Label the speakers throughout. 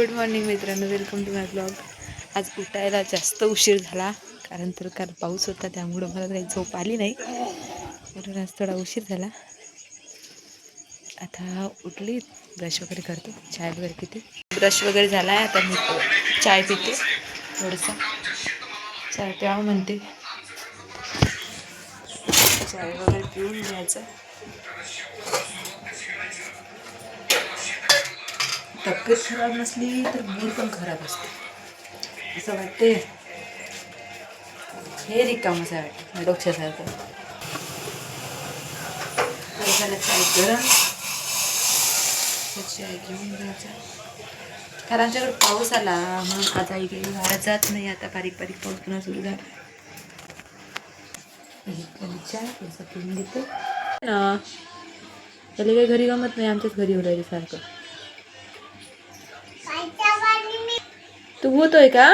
Speaker 1: Good morning मित्रांनो. Welcome to my blog आज उठायला जास्त उशीर झाला कारण तर काल पाऊस होता त्यामुळं मला काही झोप आली नाही. म्हणून आज थोडा उशीर झाला. आता उठली ब्रश वगैरे करते. चाय वगैरे पिते. ब्रश वगैरे झाला आहे आता मी चाय पिते थोडंसं. चाय प्यावं म्हणते. चाय वगैरे पिऊन घ्यायचं. तब्येत खराब नसली तर मूड पण खराब असते. असं वाटते हे रिकाम असं वाटतं डोक्यासारखं. झालं चाय गरम. चाय घेऊन घ्यायचा कारण आमच्याकडे पाऊस आला म्हणून आता इकडे वारा जात नाही आता बारीक बारीक पाऊस पुन्हा सुरू झाला. घेतलेली चाय थोडंसं पिऊन घेतो. ना त्याला काही घरी गमत नाही आमच्याच घरी उडायला सारखं. तू होतोय का?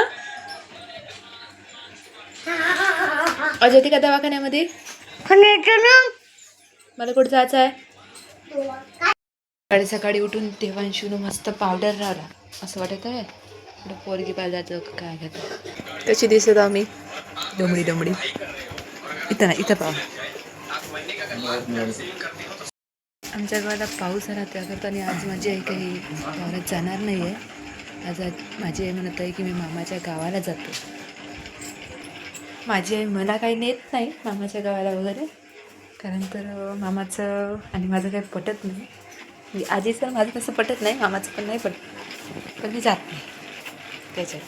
Speaker 1: आज येते का दवाखान्यामध्ये? मला कुठं जायचं आहे? सकाळी सकाळी उठून देवांशून मस्त पावडर लावला असं वाटत आहे? कुठं पोरगी पाहिजे जायचं का काय घेतं? कशी दिसत आम्ही? डमडी डमडी. इथं ना इथं पाव आमच्या गावाला पाऊस आला त्याकरता आणि आज माझी आई काही गावाला जाणार नाही आहे आज माझी आई म्हणत आहे की मी मामाच्या गावाला जातो. माझी आई मला काही नेत नाही मामाच्या गावाला वगैरे. कारण तर मामाचं आणि माझं काही पटत नाही. म्हणजे तर माझं तसं पटत नाही मामाचं पण नाही पटत. पण मी जात नाही. त्याच्यात.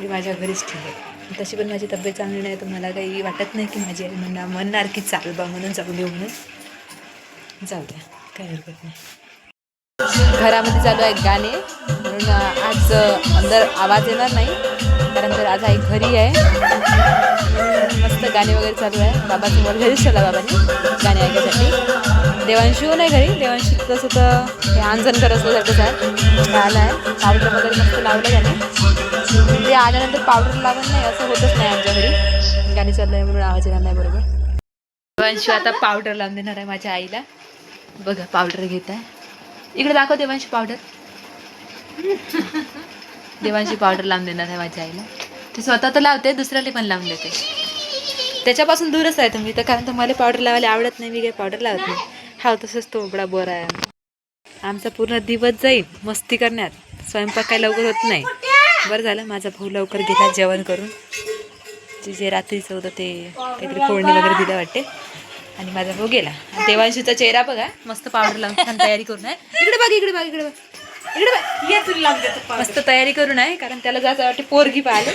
Speaker 1: मी माझ्या घरीच ठेवले तशी पण माझी तब्येत चांगली नाही तर मला काही वाटत नाही की माझी आई म्हणणार म्हणणार की चाल बा म्हणून जाऊ देऊ म्हणून. जाऊ द्या काही हरकत नाही. घरामध्ये चालू आहे गाणे. म्हणून आज अंदर आवाज येणार नाही. कारण तर आज आई घरी आहे. मस्त गाणे वगैरे चालू आहे. बाबाचं मोबाईल घरीच ठेवला बाबाने. गाणे ऐकायसाठी. देवांशी नाही घरी. देवांशी तसं तर हे आंजण करत असल्यासारखंच आहे आला आहे. पावडर वगैरे मस्त लावलं त्याने. ते आल्यानंतर पावडर लावून नाही. असं होतच नाही आमच्या घरी. गाणी चाललं आहे म्हणून आवाज येणार नाही बरोबर. देवांशी आता पावडर लावून देणार आहे माझ्या आईला. बघा पावडर घेत आहे. इकडे दाखव देवांशी पावडर. देवांशी पावडर लावून देणार आहे माझ्या आईला. ती स्वतः तर लावते दुसऱ्याला पण लावून देते. त्याच्यापासून दूरच आहे तुम्ही तर कारण तर मला पावडर लावायला आवडत नाही मी काही पावडर लावत नाही. हा तसंच तो बडा बोर आहे. आमचा पूर्ण दिवस जाईल मस्ती करण्यात. स्वयंपाक काय लवकर होत नाही. बरं झालं माझा भाऊ लवकर गेला जेवण करून. जे जे रात्रीचं होतं ते काहीतरी फोडणी वगैरे दिलं वाटते. आणि माझा भाऊ गेला. देवांशीचा चेहरा बघा. मस्त पावडर लावून छान तयारी करून आहे. इकडे बघ इकडे बघ इकडे बघ. इकडे बघ.
Speaker 2: ये तुला लावून.
Speaker 1: मस्त तयारी करून आहे कारण त्याला जायचं वाटते पोरगी पाहिले.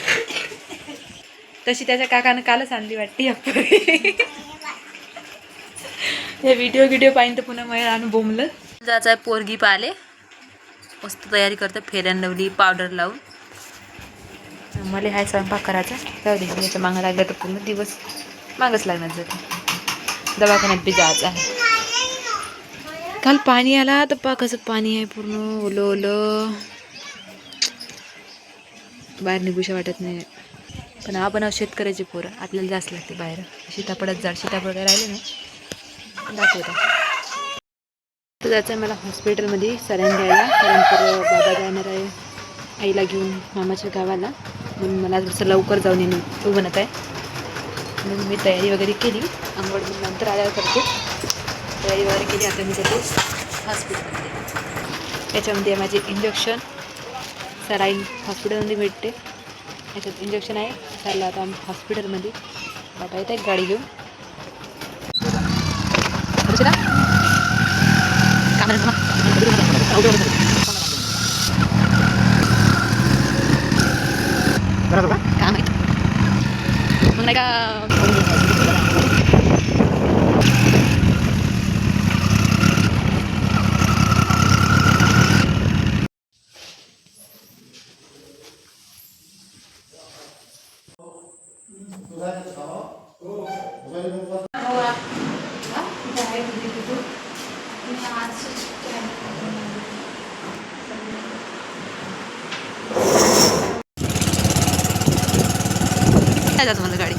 Speaker 1: तशी त्याच्या काकानं कालच आणली वाटते या. हे व्हिडिओ व्हिडिओ पाहिजे तर पुन्हा मला आणून बोंबलं. जायचं आहे पोरगी पाहिले. मस्त तयारी करतं फेऱ्यान लावली पावडर लावून. मला हाय स्वयंपाक करायचा. जाऊ दे याच्या मागं लागलं तर पूर्ण दिवस मागच लागणार जाते. दवाखान्यात बी जायचं आहे. काल पाणी आला तर पा कसं पाणी आहे पूर्ण ओलं ओलं. बाहेर निघूशा वाटत नाही. पण आपण शेतकऱ्याचे शेतकऱ्याची पोरं आपल्याला जास्त लागते बाहेर. सीतापडत जाड सीतापड राहिले ना? दाखवता. तर जायचं आहे मला हॉस्पिटलमध्ये सऱ्यान घ्यायला कारण तर बाबा जाणार आहे आईला घेऊन मामाच्या गावाला. म्हणून मला जसं लवकर जाऊन येणे तो बनत आहे. म्हणून मी तयारी वगैरे केली. आंघोळ नंतर आल्यावर करते. तयारी वगैरे केली आता मी जाते हॉस्पिटलमध्ये त्याच्यामध्ये माझे इंजेक्शन सलाईन हॉस्पिटलमध्ये भेटते. याच्यात इंजेक्शन आहे. चाललं आता आम्ही हॉस्पिटलमध्ये बाबा येत आहे गाडी घेऊन. बरोबर कामाला काम आहे मग नाही का काय जातं मला गाडी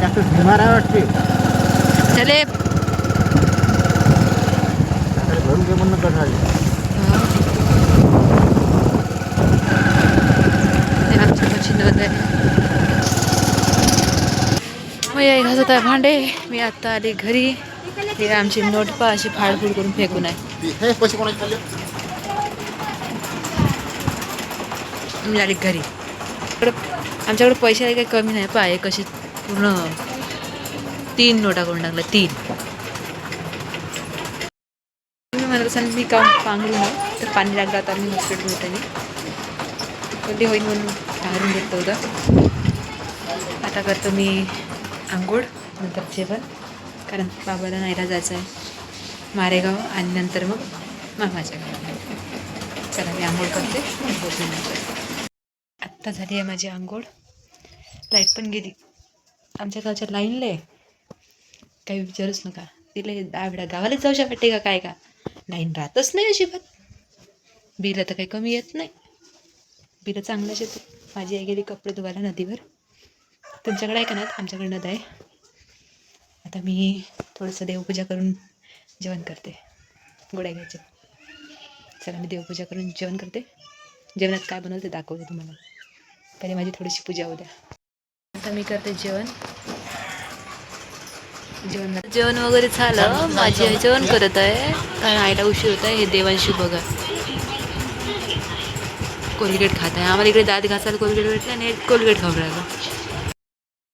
Speaker 3: जास्त बिमार आहे वाटते
Speaker 1: चले
Speaker 2: घरून काही म्हणणं काढणार
Speaker 1: हे आमची मच्छी नोंद आहे मग घासत आहे भांडे. मी आता आली घरी. हे आमची नोट पा अशी फाडफूड करून फेकून आहे. मी आली घरी. आमच्याकडे पैशाला काही कमी नाही? पाय कशी पूर्ण तीन नोटा करून टाकल्या तीन. मी मला असाल मी काम पांघरू ना तर पाणी लागलं आता मी हॉस्पिटल होते. कधी होईल म्हणून पांघरून घेतलं होतं. आता करतो मी आंघोळ नंतर जेवण. कारण बाबाला नाहीला जायचं आहे मारेगाव आणि नंतर मग मामाच्या गावाला चला मी आंघोळ करते. मग नंतर आत्ता झाली आहे माझी आंघोळ. लाइट पण गेली. आमच्या गावच्या लाईनला आहे. काही विचारूच नका. तिला दहा वेळा गावालाच जाऊ शकते का काय का? लाईन राहतच नाही अजिबात. बिलं तर काही कमी येत नाही. बिलं चांगलंच येते. माझी आई गेली कपडे धुवायला नदीवर. तुमच्याकडे आहे का ना आमच्याकडे नद आहे. आता मी थोडंसं देवपूजा करून जेवण करते. गोड्या घ्यायचे. चला मी देवपूजा करून जेवण करते. जेवणात काय बनवते दाखवते तुम्हाला. पहिले माझी थोडीशी पूजा होऊ द्या. आता मी करते जेवण. जेवण. जेवण वगैरे झालं. माझी आई जेवण करत आहे. कारण आईला उशीर होत आहे. हे देवांशी बघा. कोलगेट खात आहे. आम्हाला इकडे दात घासायला कोलगेट भेटलं आणि कोलगेट खाऊ राहिलं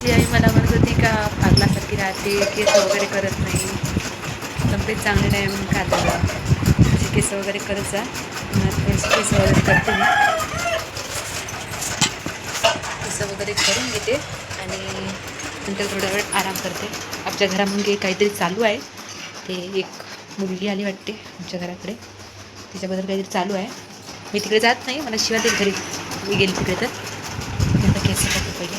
Speaker 1: माझी आई मला म्हणत होती का पागलासारखी राहते. केस वगैरे करत नाही. तब्येत चांगली नाही म्हणून खात केस वगैरे करत जा. मग केस वगैरे करते मी. केस वगैरे करून घेते. आणि नंतर थोडा वेळ आराम करते. आमच्या घरामध्ये काहीतरी चालू आहे. ते एक मुलगी आली वाटते आमच्या घराकडे. तिच्याबद्दल काहीतरी चालू आहे. मी तिकडे जात नाही. मला शिवाय ते घरी मी गेली तिकडे तर. आता केस पहिले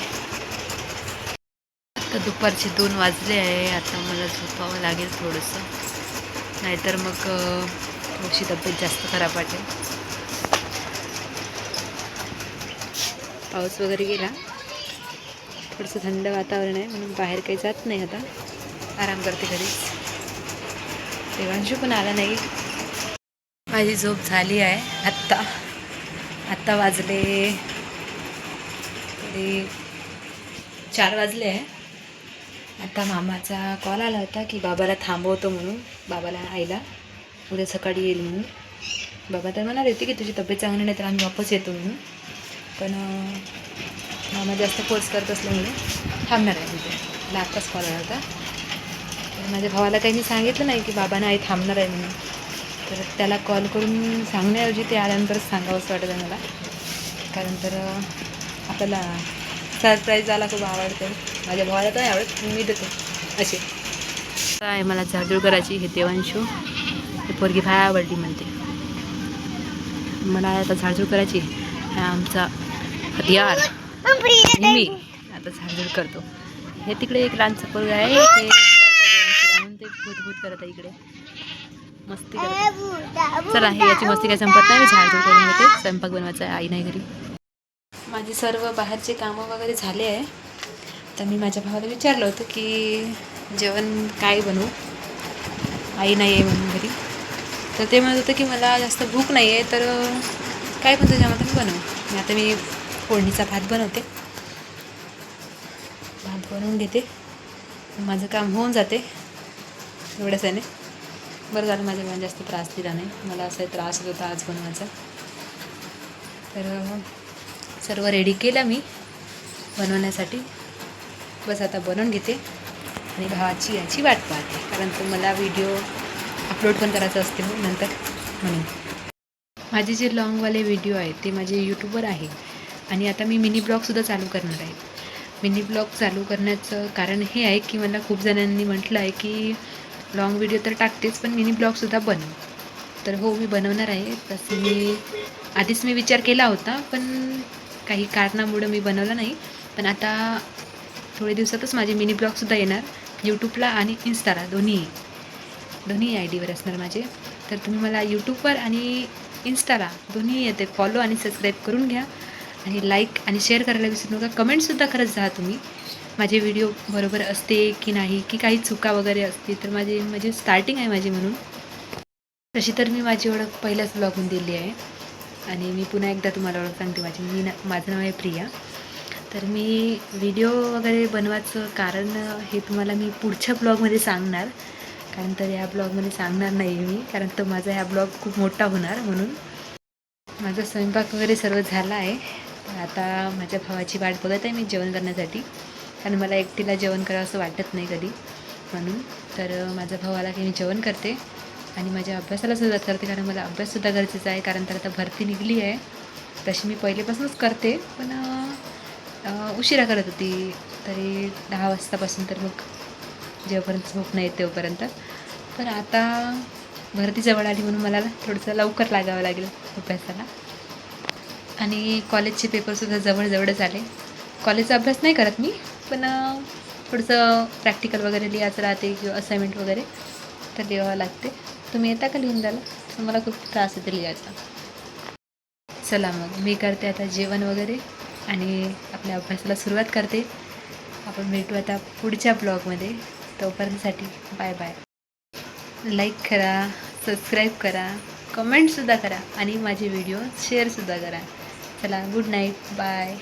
Speaker 1: आता दुपारचे दोन वाजले आहे. आता मला झोपावं लागेल थोडंसं. नाहीतर मग थोडीशी तब्येत जास्त खराब वाटेल. पाऊस वगैरे गेला. थोडंसं थंड वातावरण आहे म्हणून बाहेर काही जात नाही आता. आराम करते घरीच. देवांशू पण आला नाही. माझी झोप झाली आहे. आत्ता आत्ता वाजले तरी चार वाजले आहे. आता मामाचा कॉल आला होता की बाबाला थांबवतो म्हणून बाबाला आईला. उद्या सकाळी येईल म्हणून. बाबा तर म्हणाले होते की तुझी तब्येत चांगली नाही तर आम्ही वापस येतो म्हणून. पण मामा जास्त फोर्स करत असल्यामुळे थांबणार आहे तिथे मला आत्ताच कॉल आला होता तर माझ्या भावाला काही मी सांगितलं नाही की बाबांना आई थांबणार आहे म्हणून. तर त्याला कॉल करून सांगण्याऐवजी ते आल्यानंतरच सांगावंसं वाटत आहे मला. कारण तर आपल्याला सरप्राईज झाला खूप आवडतं. माझ्या भावाला तर नाही आवडत मी देतो. असे. काय मला झाडझूड करायची हे देवांशू. हे पोरगी फार आवडली म्हणते. मला आता झाडझूड करायची आमचा हतियार आणि मी आता झाडझूड करतो. हे तिकडे एक लहानचं पोरग आहे ते म्हणून ते भूत करत आहे इकडे. मस्ती करत आहे. चला हे याची मस्ती काय संपत नाही मी झाडझूड करून घेते. स्वयंपाक बनवायचा आहे आई नाही घरी. माझी सर्व बाहेरचे कामं वगैरे झाले आहे. तर मी माझ्या भावाला विचारलं होतं की जेवण काय बनवू? आई नाही आहे म्हणून घरी. तर ते म्हणत होतं की मला जास्त भूक नाही आहे तर काय पण तुझ्यामध्ये मी बनवू. मी आता मी फोडणीचा भात बनवते. भात बनवून घेते. माझं काम होऊन जाते. एवढ्याच आहे बरं झालं माझ्या मला जास्त त्रास दिला नाही. मला असा त्रास होत होता आज बनवायचा. तर सर्व रेडी केलं मी बनवण्यासाठी. बस आता बनवून घेते. आणि भावाची याची वाट पाहते. कारण तो मला व्हिडिओ अपलोड पण करायचा असते मग नंतर. म्हणून. माझे जे लॉंगवाले व्हिडिओ आहेत ते माझे यूट्यूबवर आहे आणि आता मी मिनी ब्लॉगसुद्धा चालू करणार आहे. मिनी ब्लॉग चालू करण्याचं कारण हे आहे की मला खूप जणांनी म्हटलं आहे की लॉंग व्हिडिओ तर टाकतेच पण मिनी ब्लॉगसुद्धा बनव. तर हो मी बनवणार आहे. तसं मी आधीच मी विचार केला होता पण काही कारणामुळं मी बनवलं नाही. पण आता थोडे दिवसातच माझे मिनी ब्लॉगसुद्धा येणार यूट्यूबला आणि इन्स्टाला दोन्ही. दोन्ही आय डीवर असणार माझे. तर तुम्ही मला यूट्यूबवर आणि इन्स्टाला दोन्ही येते. फॉलो आणि सबस्क्राईब करून घ्या. आणि लाईक आणि शेअर करायला विसरू नका. कमेंटसुद्धा करत जा तुम्ही. माझे व्हिडिओ बरोबर असते की नाही की काही चुका वगैरे असते तर माझी म्हणजे स्टार्टिंग आहे माझी म्हणून. तशी तर मी माझी ओळख पहिल्याच ब्लॉगहून दिली आहे. आणि मी पुन्हा एकदा तुम्हाला ओळख सांगते. माझी मी ना माझं नाव आहे प्रिया. तर मी व्हिडिओ वगैरे बनवायचं कारण हे तुम्हाला मी पुढच्या ब्लॉगमध्ये सांगणार. कारण तर ह्या ब्लॉगमध्ये सांगणार नाही मी कारण तर माझा ह्या ब्लॉग खूप मोठा होणार म्हणून. माझा स्वयंपाक वगैरे सर्व झाला आहे. आता माझ्या भावाची वाट बघत आहे मी जेवण करण्यासाठी. कारण मला एकटीला जेवण करावं असं वाटत नाही कधी. म्हणून तर माझा भाऊ आला की मी जेवण करते. आणि माझ्या अभ्यासाला सुरुवात करते कारण मला अभ्याससुद्धा गरजेचा आहे. कारण तर आता भरती निघली आहे. तशी मी पहिलेपासूनच करते. पण उशिरा करत होती. तरी दहा वाजतापासून तर मग जेव्हापर्यंत झोप नाही येत तेव्हापर्यंत पण आता भरती जवळ आली म्हणून मला थोडंसं लवकर लागावं लागेल अभ्यासाला. आणि कॉलेजचे पेपरसुद्धा जवळजवळच आले कॉलेजचा अभ्यास नाही करत मी पण थोडंसं प्रॅक्टिकल वगैरे लिहायचं राहते किंवा असाइनमेंट वगैरे तर लिहावं लागते. तुम्ही येता का लिहून द्यायला तर मला खूप त्रास येते लिहायचा. चला मग मी करते आता जेवण वगैरे आणि आपल्या अभ्यासाला सुरुवात करते. आपण भेटू आता पुढच्या ब्लॉगमध्ये. तोपर्यंतसाठी बाय बाय लाईक करा सबस्क्राईब करा कमेंटसुद्धा करा आणि माझे व्हिडिओ शेअरसुद्धा करा. चला गुड नाईट बाय